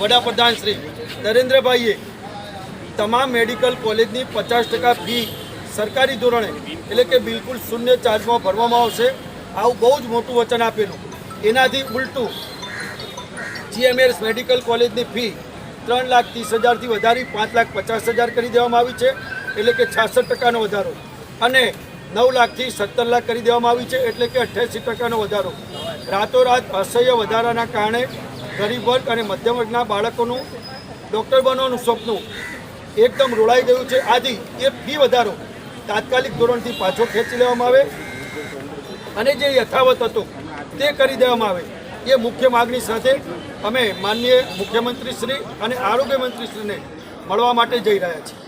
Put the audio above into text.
વડાપ્રધાન શ્રી નરેન્દ્રભાઈએ તમામ મેડિકલ કોલેજની પચાસ ટકા ફી સરકારી ધોરણે, એટલે કે બિલકુલ શૂન્ય ચાર્જમાં ભરવામાં આવશે. આવું બહુ જ મોટું વચન આપેલું. એનાથી ઉલટું, જીએમએસ મેડિકલ કોલેજની ફી ત્રણ લાખ ત્રીસ હજારથી વધારી પાંચ લાખ પચાસ હજાર કરી દેવામાં આવી છે, એટલે કે છાસઠ ટકાનો વધારો. અને નવ લાખથી સત્તર લાખ કરી દેવામાં આવી છે, એટલે કે અઠ્યાસી ટકાનો વધારો. રાતોરાત અસહ્ય વધારાના કારણે ગરીબ વર્ગ અને મધ્યમ વર્ગના બાળકોનું ડૉક્ટર બનવાનું સ્વપ્નું એકદમ રોળાઈ ગયું છે. આથી એ ફી વધારો તાત્કાલિક ધોરણથી પાછો ખેંચી લેવામાં આવે અને જે યથાવત હતો તે કરી દેવામાં આવે. એ મુખ્ય માગણી સાથે અમે માનનીય મુખ્યમંત્રીશ્રી અને આરોગ્ય મંત્રીશ્રીને મળવા માટે જઈ રહ્યા છીએ.